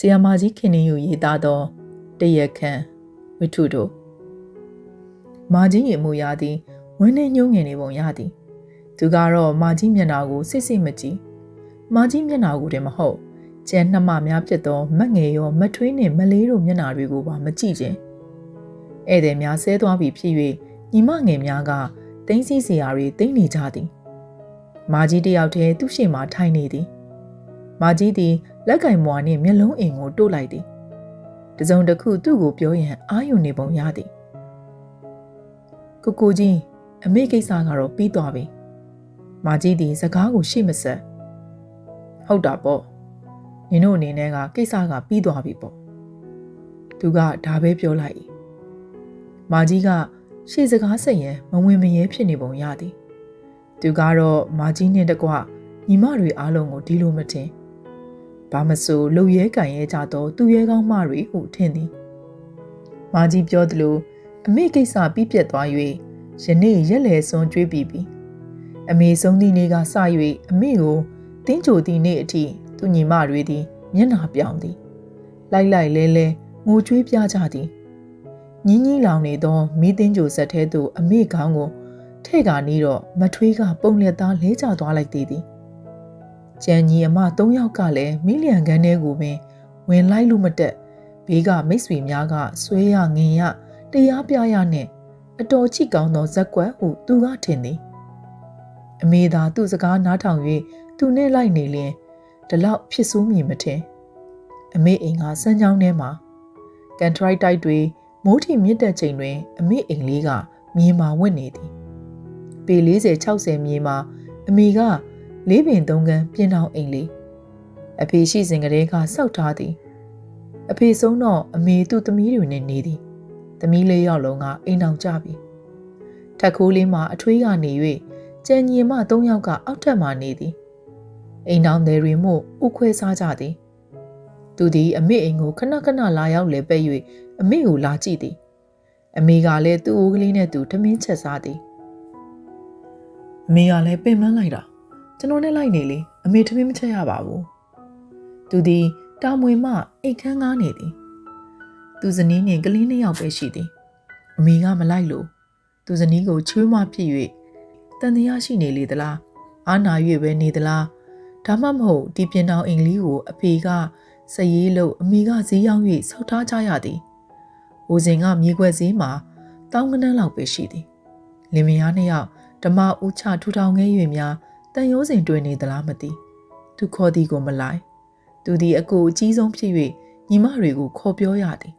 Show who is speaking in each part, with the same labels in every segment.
Speaker 1: ဆီယမာကြီးခင်နေယူရေးသားသောတရက်ခန့်ဝိထုတို့မာကြီးရေမူရသည်ဝင်းနေညှိုးငင်နေပုံရသည်သူကတော့မာကြီးမျက်နှာကိုစစ်စစ်မကြည့်မာကြီးမျက်နှာကိုတည်းမဟုတ်ကျန်နှမများဖြစ်သောမက်ငယ်ရောမထွေးနှင့်မလေးတို့မျက်နှာတွေကိုပါမကြည့်ခြင်းဧည့်သည်များဆဲသွားပြီဖြစ်၍ညီမငယ်များကတင်းစည်းစရာတွေတင်းနေကြသည် မာကြီးတယောက်တည်းသူ့ရှေ့မှာထိုင်နေသည် မာကြီးသည် လက်ကင်မွာနှင့်မျက်လုံးအိမ်ကိုတို့လိုက်သည်တစုံတစ်ခုသူ့ကိုပြောရန်အာရုံနေပုံရသည်ကိုကိုကြီးအမေကိစ္စကတော့ပြီးသွားပြီမာကြီးသည်စကားကိုရှေ့မဆက်ဟုတ်တာပေါ့နင်တို့အနေနဲ့ကကိစ္စကပြီးသွားပြီပေါ့သူကဒါပဲပြောလိုက်၏မာကြီးကရှေ့စကားဆက်ရင်မဝင်မရဲဖြစ်နေပုံရသည်သူကတော့မာကြီးနဲ့တကွညီမတွေအားလုံးကိုဒီလိုမထင် ဘာမဆိုလှုပ်ရဲကန်ရဲကြတော့သူရဲကောင်းမတွေဟုထင်သည်မာကြီးပြောသလိုအမေကိစ္စပြီးပြတ်သွား၍ယနေ့ရက်လေစွန်ကြွေးပြီးပြီအမေဆုံးသည့်နေ့ကစ၍အမေကိုတင်းချိုသည့်နေ့အထိသူညီမတွေသည်မျက်နှာပြောင်သည်လိုက်လိုက်လဲလဲငိုကြွေးပြကြသည်ညင်းကြီးလောင်နေသောမိတင်းကြိုဆက်ထဲသို့အမေကောင်းကိုထဲ့ကနေတော့မထွေးကပုံလက်သားလဲကျသွားလိုက်သေးသည် ကျန်ကြီးအမ၃ယောက်ကလည်းမိလျံခန်းထဲကိုပင်ဝင်လိုက်လို့မတက်ဘေးကမိတ်ဆွေများကဆွဲရငင်ရတရားပြရနဲ့အတော်ချိကောင်းသောဇက်ကွက်ဟုသူကထင်သည်အမေသာသူ့စကားနားထောင်၍သူနဲ့လိုက်နေလျင်ဒီလောက်ဖြစ်ဆိုးမြင်မထင်အမေအိမ်ကစမ်းချောင်းထဲမှာကန်ထရိုက်တိုက်တွေမိုးထီမြင့်တက်ချိန်တွင် အမေအိမ်လေးကမြေမာဝင့်နေသည်ပေ40 60မြေမှာအမေက လေးပင်သုံးကန်းပြင်းအောင်အိမ်လေးအဖေရှိစဉ်ကလေးကစောက်ထားသည်အဖေဆုံးတော့အမေသူ့သမီးတွေနဲ့နေသည်သမီးလေးယောက်လုံးကအိမ်အောင်ကြပြီထက်ခိုးလေးမှာအထွေးကနေ၍ကျန်ညီမ၃ယောက်ကအောက်ထပ်မှနေသည်အိမ်အောင်တွေမို့ဥခွဲစားကြသည်သူသည်အမေအိမ်ကိုခဏခဏလာရောက်လဲပဲ့၍အမေကိုလာကြည့်သည်အမေကလည်းသူ့အိုးကလေးနဲ့သူထမင်းချက်စားသည်အမေကလည်းပင်ပန်းလိုက်တာ ကျွန်တော်နဲ့လိုက်နေလေအမေထမင်းမချက်ရပါဘူးသူသည်တာမွေမှအိတ်ခမ်းကားနေသည်သူဇနီးနှင့်ကလေးနှစ်ယောက်ပဲရှိသည်အမေကမလိုက်လို့သူဇနီးကိုချွေးမဖြစ်၍တန်တရားရှိနေလေသလားအာနာ၍ပဲနေသလားဒါမှမဟုတ်ဒီပြင်တောင်အင်္ဂလိပ်ကိုအဖေကစရေးလို့အမေကဈေးရောက်၍ဆောက်ထားကြရသည်။ဦးစင်ကမြေခွက်ဈေးမှာတောင်းကနန်းလောက်ပဲရှိသည်။လင်မယားနှစ်ယောက်ဓမ္မဦးချထူထောင်ငဲ၍များ တန်ရိုးစင်တွေ့နေသလားမသိ။သူခေါ်သည်ကိုမလိုက်။သူသည်အကိုအကြီးဆုံးဖြစ်၍ညီမတွေကိုခေါ်ပြောရသည်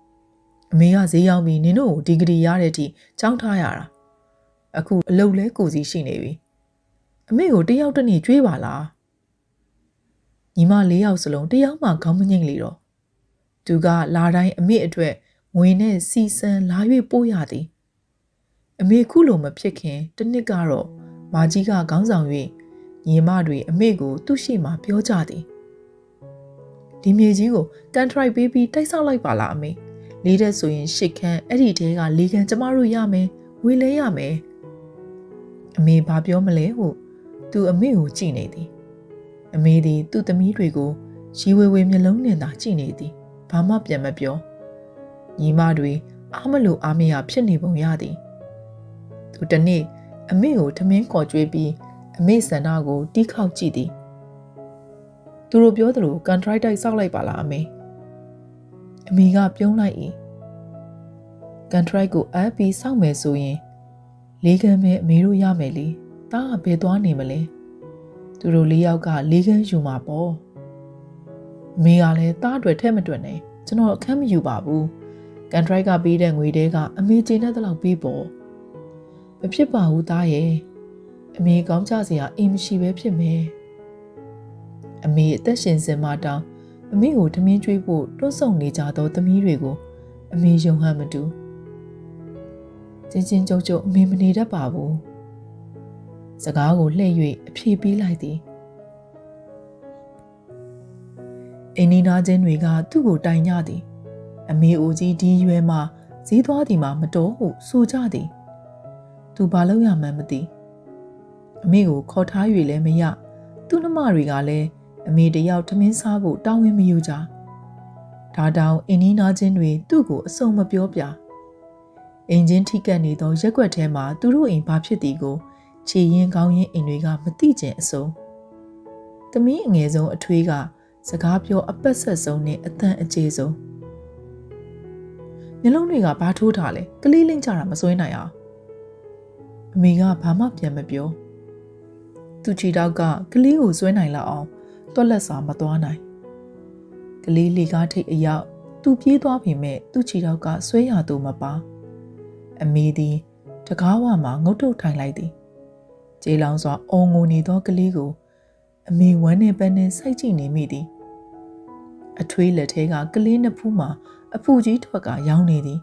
Speaker 1: ။အမေကဈေးရောက်ပြီးနင်တို့ကိုဒီဂရီရတဲ့အထိကြောင်းထားရတာ။အခုအလုပ်လဲကိုစီရှိနေပြီ။အမေကိုတယောက်တနေ့ကြွေးပါလား။ညီမ၄ယောက်စလုံးတယောက်မှခေါင်းမငိမ့်လေတော့သူကလာတိုင်းအမေအတွက်ငွေနဲ့စီစံလာ၍ပို့ရသည်အမေခုလိုမဖြစ်ခင်တနစ်ကတော့ မာကြီးကခေါင်းဆောင်၍ညီမတွေအမေကိုသူ့ရှိမှပြောကြသည်ဒီမြေကြီးကိုကန်ထရိုက်ပေးပြီးတိုက်ဆောက်လိုက်ပါလားအမေလေးတဲ့ဆိုရင်ရှစ်ခန်းအဲ့ဒီတဲကလေးခန်းကျမတို့ရမယ်ဝေလဲရမယ်အမေဘာပြောမလဲဟုသူအမေကိုကြည့်နေသည်အမေသည်သူ့သမီးတွေကိုရီဝေဝေမျက်လုံးနဲ့သာကြည့်နေသည်ဘာမှပြန်မပြောညီမတွေအားမလို့အားမရဖြစ်နေပုံရသည်သူတနေ့ အမေကိုထမင်းခေါ်ကြွေးပြီးအမေဆန္ဒကိုတီးခေါက်ကြည့်သည်သူတို့ပြောသလိုကန်ထရိုက်တိုက်စောက်လိုက်ပါလားအမေအမေကပြုံးလိုက်၏ကန်ထရိုက်ကိုအပ်ပြီးစောက်မယ်ဆိုရင်လေးကမ်းမဲအမေတို့ရမယ်လေတားကဘယ်သွားနေမလဲသူတို့လေးယောက်ကလေးခန်းယူမှာပေါ့အမေကလည်းတားအတွက်ထဲမတွက်နဲ့ကျွန်တော်အခန်းမယူပါဘူးကန်ထရိုက်ကပေးတဲ့ငွေတဲကအမေကျေနပ်တဲ့လောက်ပေးပေါ့ မဖြစ်ပါဘူးသားရဲ့အမေကောင်းကြစရာအိမ်မရှိပဲဖြစ်မယ်အမေအသက်ရှင်စင်မတောင်းအမေကိုထမင်းကျွေးဖို့တွန့်ဆုံနေကြသောသမီးတွေကိုအမေယုံဟန်မတူချင်းချင်းကြုံကြုံအမေမနေတတ်ပါဘူးစကားကိုလှည့်၍အဖြေပေးလိုက်သည်အိနီနာချင်းတွေကသူ့ကိုတိုင်ကြသည် အမေအိုကြီးဒီရွယ်မှာဈေးသွားသည်မှာမတော်ဟုဆိုကြသည် သူဘာလို့ရမှန်းမသိအမေကိုခေါ်ထား၍လည်းမရသူ့နှမတွေကလည်းအမေတယောက်ထမင်းစားဖို့တောင်းဝင်မယူကြဒါတောင်အင်းနီးနာချင်းတွေသူ့ကိုအစုံမပြောပြအင်ဂျင်ထိကပ်နေသောရက်ွက်ထဲမှာသူတို့အိမ်ဘာဖြစ်သည်ကိုခြေရင်ကောင်းရင်အိမ်တွေကမသိကျင်အစုံသမီးအငယ်ဆုံးအထွေးကစကားပြောအပတ်ဆက်ဆုံးနဲ့အတန်အကျေဆုံးမျက်လုံးတွေကဘာထိုးထားလဲကလေးလင်းကြတာမစွဲနိုင်အောင် အမေကဘာမှပြန်မပြောသူချီတောက်ကကလေးကိုစွဲနိုင်လောက်အောင်တွက်လက်စာမသွားနိုင်ကလေးလေကားထိတ်အရောက်သူပြေးသွားပြီမဲ့သူ့ခြေထောက်ကဆွဲရသူမပါအမေသည်တကားဝမှာငုတ်တုတ်ထိုင်လိုက်သည်ကျေလောင်စွာအုံငိုနေသောကလေးကိုအမေဝမ်းနဲ့ပန်းနဲ့စိုက်ကြည့်နေမိသည်အထွေးလက်ထဲကကလေးနှစ်ဖူးမှာအဖူကြီးထွက်ကရောင်းနေသည်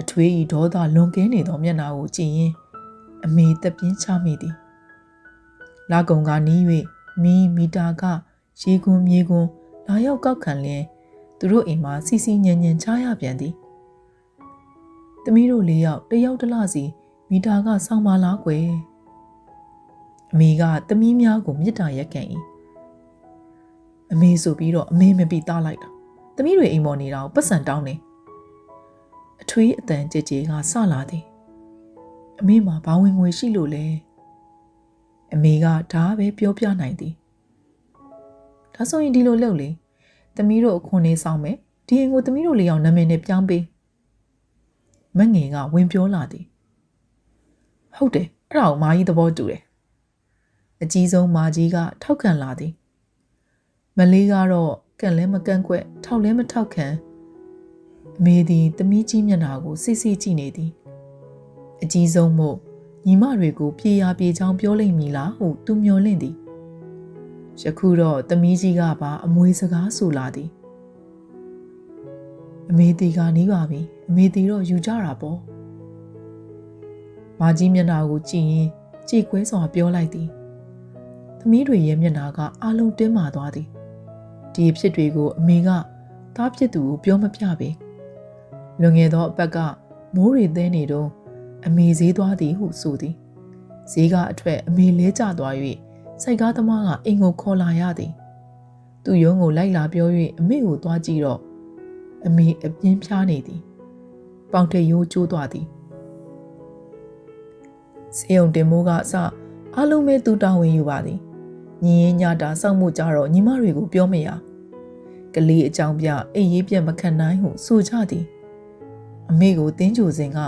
Speaker 1: အထွေးဤဒေါသလွန်ကင်းနေသောမျက်နှာကိုကြည့်ရင်အမေသက်ပြင်းချမိသည်လာကုံကနီး၍မီမီတာကရေကွန်မြေကွန်လာရောက်ကောက်ခံလျင်သူတို့အိမ်မှာစီစီညံညံချရပြန်သည်။သမီးတို့လေးယောက်တယောက်တစ်လစီမီတာကစောင်းပါလားကွယ်။အမေကသမီးများကိုမြစ်တာရက်ကန်၏။အမေဆိုပြီးတော့အမေမပြီးသားလိုက်တာ။သမီးတွေအိမ်ပေါ်နေတာကိုပတ်စံတောင်းနေ။ အထွေးအတန်ကြဲကြဲကဆလာသည်။အမေမှာဘာဝင်ငွေရှိလို့လဲ။အမေကဒါပဲပြောပြနိုင်သည်။ဒါဆိုရင်ဒီလိုလုပ်လေ။သမီးတို့အခွန်လေးဆောင်မယ်ဒီရင်ကိုသမီးတို့လေးအောင်နာမည်နဲ့ပြောင်းပေးမငယ်ကဝင်ပြောလာသည်ဟုတ်တယ်အဲ့ဒါကိုမာကြီးသဘောတူတယ်အကြီးဆုံးမာကြီးကထောက်ခံလာသည်မလေးကတော့ကန်လဲမကန့်ကွက်ထောက်လဲမထောက်ခံ အမေသည်သမီးကြီးမျက်နှာကိုစစ်စစ်ကြည့်နေသည်အကြီးဆုံးမို့ညီမတွေကိုပြေရပြေချောင်းပြောလိမ့်မည်လားဟုသူမျှော်လင့်သည်ယခုတော့သမီးကြီးကပါအမွေစကားဆိုလာသည်အမေတီကနီးပါပြီအမေတီတော့ယူကြတာပေါ့မာကြီးမျက်နှာကိုကြည့်ရင်ကြည်ခွဲစွာပြောလိုက်သည်သမီးတွေရဲ့မျက်နှာကအလုံးတင်းမာသွားသည်ဒီအဖြစ်တွေကိုအမေကသားဖြစ်သူကိုပြောမပြပေ လွန်ငယ်သောအပတ်ကမိုးတွေသဲနေတော့အမေဈေးသွားသည်ဟုဆိုသည်ဈေးကအထက်အမေလဲကျသွား၍စိုက်ကားသမားကအိမ်ကိုခေါ်လာရသည်သူ့ရုံးကိုလိုက်လာပြော၍အမေကိုသွားကြည့်တော့အမေအပြင်းဖြားနေသည်ပေါင်ထရိုးကျိုးသွားသည်စေယုံတင်မိုးကအစအလုံးမဲသူတာဝန်ယူပါသည်ညီရင်ညတာစောင့်မှုကြတော့ညီမတွေကိုပြောမရကလေးအကြောင်းပြအိမ်ရေးပြမခံနိုင်ဟုဆိုကြသည် အမေကိုတင်းကြိုစင်က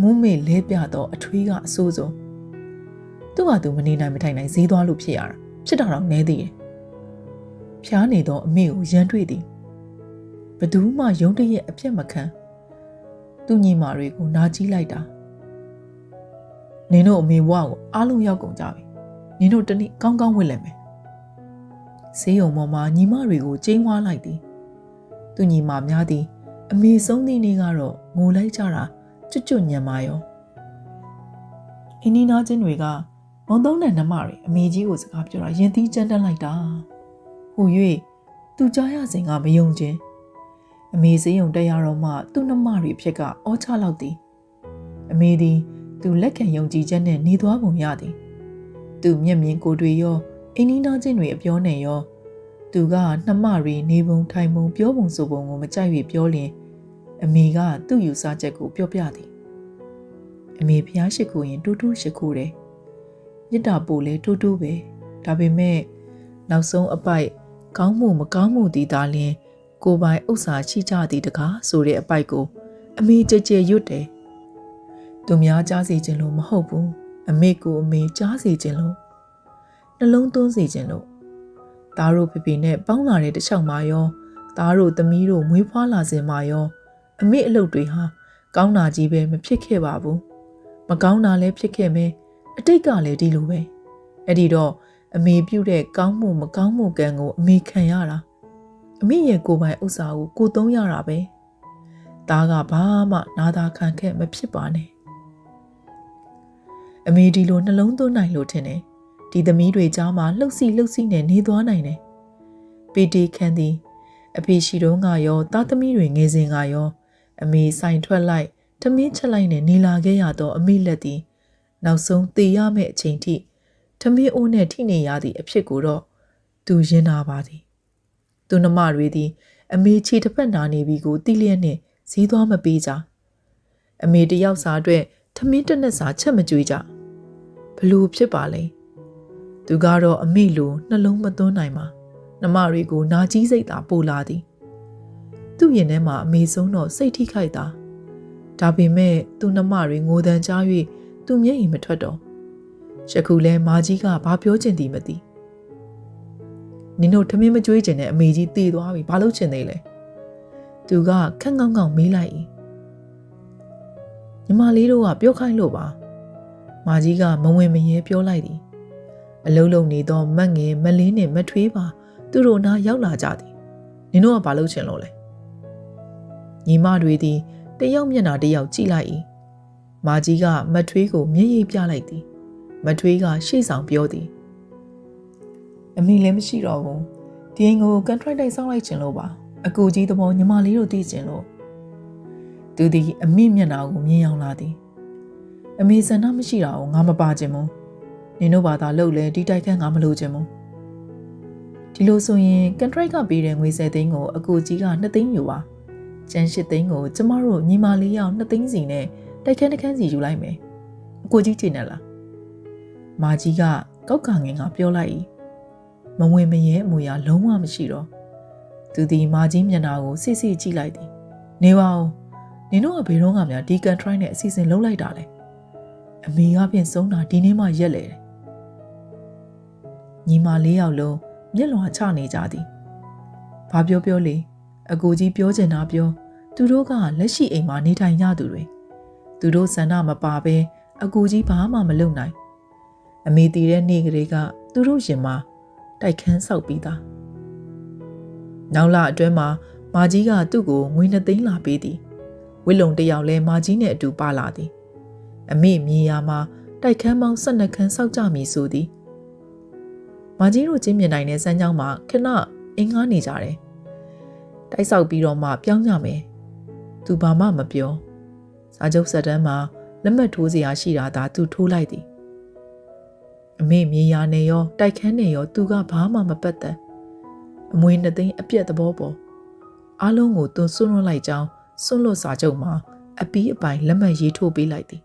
Speaker 1: မုံမေလဲပြတော့အထွေးကအဆိုးဆုံးသူ့ဟာသူမနေနိုင်မထိုင်နိုင်ဈေးသွားလို့ဖြစ်ရတာဖြစ်တာတော့နဲသေးတယ်ဖျားနေသောအမေကိုရန်တွေ့သည်ဘသူမှယုံတရက်အပြက်မခံသူ့ညီမတွေကိုနားကြီးလိုက်တာနင်တို့အမေဘွားကိုအားလုံးရောက်ကုန်ကြပြီနင်တို့တနေ့ကောင်းကောင်းဝတ်လိုက်မယ်ဈေးုံပေါ်မှာညီမတွေကိုကျင်းဝါလိုက်သည်သူညီမများသည် အမေဆုံးသည့်နေ့ကတော့ငိုလိုက်ကြတာကျွတ်ကျွတ်ညံမာရောအင်းနီနာချင်းတွေကမုံသုံးတဲ့နှမတွေအမေကြီးကိုစကားပြောတာရင်သီးကြမ်းတမ်းလိုက်တာဟူ၍သူကြားရစဉ်ကမယုံခြင်းအမေစေးုံတက်ရတော့မှသူ့နှမတွေဖြစ်ကအောချလောက်သည်အမေသည်သူလက်ခံယုံကြည်ချက်နဲ့နေသွားပုံရသည်သူမျက်မြင်ကိုတွေရောအင်းနီနာချင်းတွေအပြောနဲ့ရော သူကနှမတွေနေပုံထိုင်ပုံပြောပုံဆိုပုံကိုမကြိုက်၍ပြောလျင်အမေကသူ့ယူဆချက်ကိုပြောပြသည်အမေဖျားရှိခိုးရင်တူးတူးရှိခိုးတယ်မြစ်တာပို့လဲတိုးတိုးပဲဒါပေမဲ့နောက်ဆုံးအပိုက်ကောင်းမှုမကောင်းမှုတည်တာလင်းကိုပိုင်ဥစ္စာရှိကြသည်တကားဆိုတဲ့အပိုက်ကို အမေကြကြရွတ်တယ်သူများကြားစီခြင်းလို့မဟုတ်ဘူးအမေကိုအမေကြားစီခြင်းလို့နှလုံးသွင်းစီခြင်းလို့ သားတို့ဖေဖေနဲ့ပေါင်းလာတဲ့တခြားမှာရောသားတို့သမီးတို့မွေးဖွားလာစဉ်မှာရော အမေအလုပ်တွေဟာကောင်းတာကြီးပဲမဖြစ်ခဲ့ပါဘူးမကောင်းတာလည်းဖြစ်ခဲ့မယ်အတိတ်ကလည်းဒီလိုပဲအဲ့ဒီတော့အမေပြုတ်တဲ့ကောင်းမှုမကောင်းမှုကံကိုအမေခံရတာအမေရဲ့ကိုယ်ပိုင်ဥစ္စာကိုကိုသုံးရတာပဲဒါကဘာမှနာသာခံခဲ့မဖြစ်ပါနဲ့အမေဒီလိုနှလုံးသွင်းနိုင်လို့ထင်တယ် ဒီသမီးတွေကြားမှာလှုပ်စီလှုပ်စီနဲ့နေသွားနိုင်တယ်ပီတီခန်သည်အဖေရှိတုန်းကရောသားသမီးတွေငယ်စဉ်ကရောအမေဆိုင်ထွက်လိုက်ထမင်းချက်လိုက်နဲ့နေလာခဲ့ရတော့အမေလက်သည်နောက်ဆုံးသေရမယ့်အချိန်ထိထမင်းအိုးနဲ့ထိနေရသည့်အဖြစ်ကိုတော့သူရင်နာပါသည်သူနှမတွေသည် အမေခြေတစ်ဖက်နာနေပြီကိုတိလျက်နဲ့ဈေးသွားမပေးကြအမေတယောက်စာအတွက်ထမင်းတစ်နက်စာချက်မကြွေးကြဘလို့ဖြစ်ပါလဲ သူကတော့အမေလိုနှလုံးမသွန်းနိုင်ပါနှမတွေကိုနာကြီးစိတ်သာပိုလာသည်သူ့ရင်ထဲမှာအမေဆုံးတော့စိတ်ထိခိုက်တာဒါပေမဲ့သူ့နှမတွေငိုတန်ကြား၍သူမျက်ရည်မထွက်တော့ယခုလဲမာကြီးကဘာပြောချင်သည်မသိနင်တို့ထမင်းမကြွေးချင်တဲ့အမေကြီးတည်သွားပြီဘာလို့ချင်သေးလဲသူကခက်ငောင်းငောင်းမေးလိုက်၏ညီမလေးတို့ကပြောခိုင်းလို့ပါမာကြီးကမဝင်မရဲပြောလိုက်သည် အလုံးလုံးနေသောမတ်ငယ်မလင်းနှင့်မထွေးပါသူတို့နားရောက်လာကြသည်နင်တို့ကဘာလို့ချင်လို့လဲညီမတွေသည်တယောက်မျက်နှာတယောက်ကြည့်လိုက်၏မာကြီးကမထွေးကိုမျက်ရည်ပြလိုက်သည်မထွေးကရှေ့ဆောင်ပြောသည်အမေလည်းမရှိတော့ဘူးဒီအိမ်ကိုကန်ထရိုက်တိုက်ဆောက်လိုက်ခြင်းလို့ပါအကူကြီးသဘောညီမလေးတို့သိခြင်းလို့သူသည်အမိမျက်နှာကိုမြင်အောင်လာသည်အမေဆန္ဒမရှိတာကိုငါမပါခြင်းဘူး နင်တို့ဘာသာလုပ်လဲဒီတိုက်ခန်းငါမလို့ခြင်းဘူးဒီလိုဆိုရင်ကန်ထရိုက်ကပေးတဲ့ငွေ10သိန်းကိုအကူကြီးက2သိန်းယူပါကျန်8သိန်းကိုကျမတို့ညီမလေးယောက်2သိန်းစီနဲ့တိုက်ခန်းတစ်ခန်းစီယူလိုက်မယ်အကူကြီးချိန်နဲ့လားမာကြီးကကောက်ကငင်ကပြောလိုက်၏မဝင်မရဲအမူအရာလုံးဝမရှိတော့သူသည်မာကြီးမျက်နှာကိုစိတ်စိတ်ကြည့်လိုက်သည်နေပါဦးနင်တို့ကဘယ်တော့မှများဒီကန်ထရိုက်နဲ့အစီအစဉ်လုပ်လိုက်တာလဲအမေကပြင်ဆုံးတာဒီနေ့မှရက်လေတယ် ညီမလေးယောက်လုံးမျက်လွှာချနေကြသည်ဘာပြောပြောလေအကိုကြီးပြောချင်တာပြော သူတို့ကလက်ရှိအိမ်မှာနေထိုင်ကြသူတွေသူတို့ဆန္ဒမပါဘဲအကူကြီးဘာမှမလုပ်နိုင် အမေတည်တဲ့နေ့ကလေးကသူတို့ရင်မှာတိုက်ခန်းဆောက်ပြီးသားနောက်လာအတွင်းမှာမာကြီးကသူ့ကိုငွေနှစ်သိန်းလာပေးသည်ဝိလုံတယောက်လဲမာကြီးနဲ့အတူပါလာသည် အမေမြေယာမှာတိုက်ခန်းပေါင်း12ခန်းဆောက်ကြမည်ဆိုသည် မာကြီးတို့ချင်းမြင်နိုင်တဲ့စမ်းကြောင်းမှာခဏအင်္ဂါနေကြတယ်တိုက်ဆောက်ပြီးတော့မှပြောင်းကြမယ်သူဘာမှမပြောစာချုပ်ဆက်တမ်းမှာလက်မှတ်ထိုးစရာရှိတာသာသူထိုးလိုက်သည်အမေမြေယာနဲ့ရောတိုက်ခန်းနဲ့ရောသူကဘာမှမပတ်သက်အမွေနှစ်သိန်းအပြက်သဘောပေါ်အားလုံးကိုသူဆွန့်လွတ်လိုက်ကြောင်းဆွန့်လွတ်စာချုပ်မှာအပီးအပိုင်လက်မှတ်ရေးထိုးပေးလိုက်သည်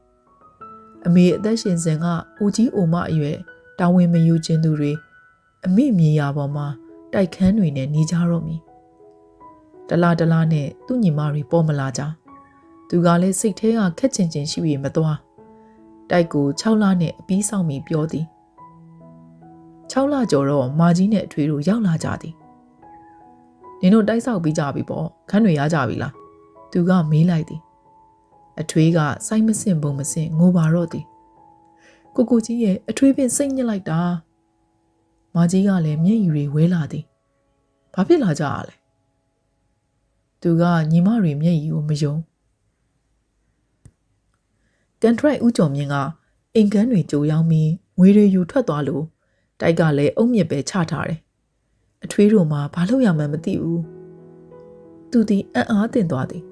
Speaker 1: အမေအသက်ရှင်စဉ်ကဦးကြီးအိုမအရွယ်တာဝန်မယူခြင်းသူတွေ အမေမြေယာပေါ်မှာတိုက်ခန်းတွေနဲ့နေကြတော့မည်တလားတလားနဲ့သူ့ညီမတွေပေါ်မလာကြသူကလည်းစိတ်ထဲကခက်ချင်ချင်ရှိပြီးမသွားတိုက်ကို6လနဲ့အပြီးဆောင်ပြီးပြောသည်6လကျော်တော့မာကြီးနဲ့အထွေတို့ရောက်လာကြသည်နင်တို့တိုက်ဆောက်ပြီးကြပြီပေါ့ခန်းတွေရကြပြီလားသူကမေးလိုက်သည်အထွေးကစိုက်မစင်ပုံမစင်ငိုပါတော့သည်ကိုကိုကြီးရဲ့အထွေးပင်စိတ်ညစ်လိုက်တာ မာကြီးကလည်းမျက်ရည်တွေဝဲလာသည်ဘာဖြစ်လာကြရလဲသူကညီမတွေမျက်ရည်ကိုမယုံကန်ထရိုက်ဦးကျော်မြင့်ကအိမ်ကန်းတွေကြိုရောက်ပြီးငွေတွေယူထွက်သွားလို့တိုက်ကလည်းအုံမြစ်ပဲချထားတယ်အထွေးတို့မှာဘာလို့ရမှန်းမသိဘူးသူဒီအံ့အားတင်သွားသည်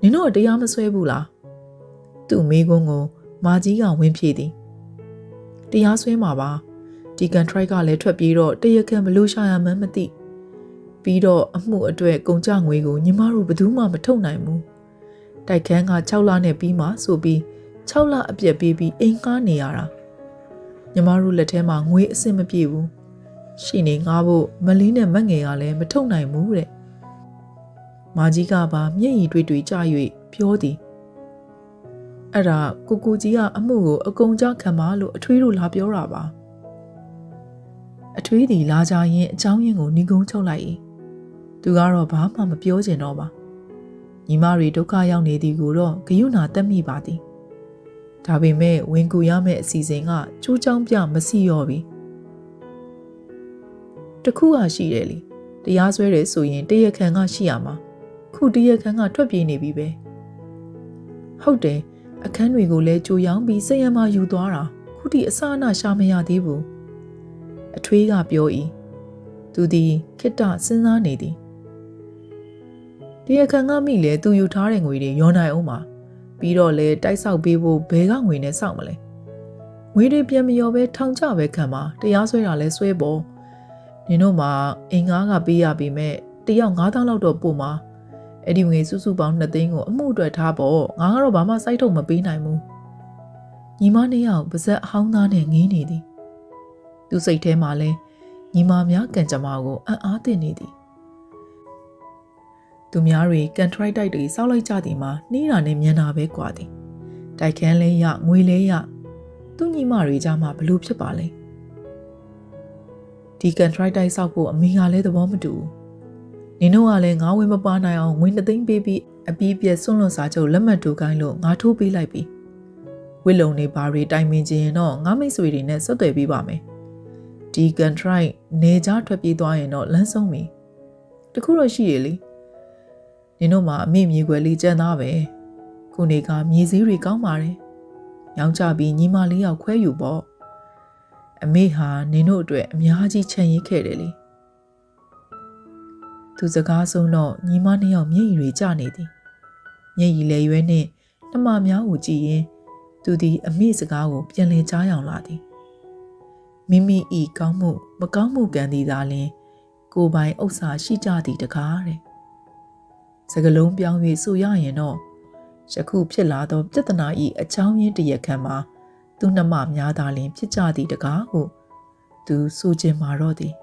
Speaker 1: နင်တို့တရားမဆွဲဘူးလားသူ့မိကုန်းကို မာကြီးကဝင်းဖြေသည်တရားဆွဲမှာပါ ဒီကန်ထရိုက်ကလည်းထွက်ပြေးတော့တရခံဘလို့ရှာရမှန်းမသိပြီးတော့အမှုအတွက်ကုန်ကြငွေကိုညီမတို့ဘယ်သူမှမထုတ်နိုင်ဘူးတိုက်ခန်းက6လနဲ့ပြီးမှဆိုပြီး6လအပြက်ပေးပြီးအိမ်ကားနေရတာညီမတို့လက်ထဲမှာငွေအဆင်မပြေဘူးရှိနေငားဖို့မလင်းနဲ့မက်ငယ်ကလည်းမထုတ်နိုင်ဘူးတဲ့မာကြီးကပါမျက်ရည်တွေတွေကြ၍ပြောသည်အဲ့ဒါကိုကိုကြီးကအမှုကိုအကုန်ကြခံပါလို့အထွေးတို့လာပြောတာပါ အထွေးသည်လာကြရင်အချောင်းရင်ကိုနှီးကုန်းချုပ်လိုက်၏သူကတော့ဘာမှမပြောကျင်တော့ပါညီမတွေဒုက္ခရောက်နေသည်ကိုတော့ဂယုဏတက်မိပါသည်ဒါပေမဲ့ဝင်ကူရမယ့်အစီအစဉ်ကကျိုးချောင်းပြမစီရောပြီတခုဟာရှိတယ်လေတရားစွဲတယ်ဆိုရင်တရားခံကရှိရမှာခုတရားခံကထွက်ပြေးနေပြီပဲဟုတ်တယ်အခန်းတွေကိုလည်းကြိုရောင်းပြီးစိတ်ရမယူသွားတာခုထိအစအနရှာမရသေးဘူး အထွေးကပြော၏သူသည်ခိတ္တစဉ်းစားနေသည်တရခန်ကမိလေသူယူထားတဲ့ငွေတွေရောနိုင်အောင်ပါပြီးတော့လေတိုက်ဆောက်ပေးဖို့ဘယ်ကငွေနဲ့စောက်မလဲငွေတွေပြန်မရောပဲထောင်ချပဲခံပါတရားဆွဲတာလဲဆွဲပေါ်နင်တို့မှာအင်္ဂါကပေးရပေမဲ့တယောက်9000လောက်တော့ပို့မှာအဲ့ဒီငွေစုစုပေါင်း2သိန်းကိုအမှုအတွက်ထားပေါ့ငါကတော့ဘာမှစိုက်ထုတ်မပေးနိုင်ဘူးညီမနှစ်ယောက်ပါဇက်အဟောင်းသားနဲ့ငင်းနေသည် သူစိတ်ထဲမှာလဲညီမများကံကြမ္မာကိုအံ့အားသင့်နေသည်သူများတွေကန်ထရိုက်တိုက်တွေစောက်လိုက်ကြသည်မှာနှီးတာနဲ့မျက်နာပဲကွာသည်တိုက်ခန်းလဲရငွေလဲရသူညီမတွေကြမှာဘလို့ဖြစ်ပါလဲဒီကန်ထရိုက်တိုက်စောက်ဖို့အမေကလည်းသဘောမတူဘူးနင်တို့ကလည်းငါဝင်မပါနိုင်အောင်ငွေနှစ်သိန်းပေးပြီးအပြီးပြည့်စွန့်လွတ်စာချုပ်လက်မှတ်ထိုးကိုင်းလို့ငါထိုးပေးလိုက်ပြီဝစ်လုံနေဘာတွေတိုင်ပင်ခြင်းတော့ငါမိတ်ဆွေတွေနဲ့ဆက်သွယ်ပေးပါမယ်။ ဒီကန်ထရိုက်နေကြထွက်ပြေးသွားရင်တော့လမ်းဆုံးပြီတခုတော့ရှိရလေနင်တို့မှာအမေမြေွယ်လေးကြံသားပဲခုနေကမြေစည်းတွေကောင်းပါတယ်ရောင်းချပြီးညီမလေးယောက်ခွဲယူပေါ့အမေဟာနင်တို့အတွက်အများကြီးချန်ရစ်ခဲ့တယ်လေသူစကားဆုံးတော့ညီမနှစ်ယောက်မျက်ရည်တွေကျနေသည်မျက်ရည်လေရွဲနှင့်နှမများကိုကြည့်ရင်သူသည်အမေစကားကိုပြန်လည်ကြားယောင်လာသည် မိမိဤကောင်းမှုမကောင်းမှုကံသည်သာလျှင်ကိုယ်ပိုင်ဥစ္စာရှိကြသည်တကားတဲ့စကလုံးပြောင်း၍ဆိုရရင်တော့ယခုဖြစ်လာသောပြဿနာ၏အကြောင်းရင်းတရက်ခံမှာသူနှမများသာလျှင်ဖြစ်ကြသည်တကားဟုသူဆိုခြင်းမာတော့သည်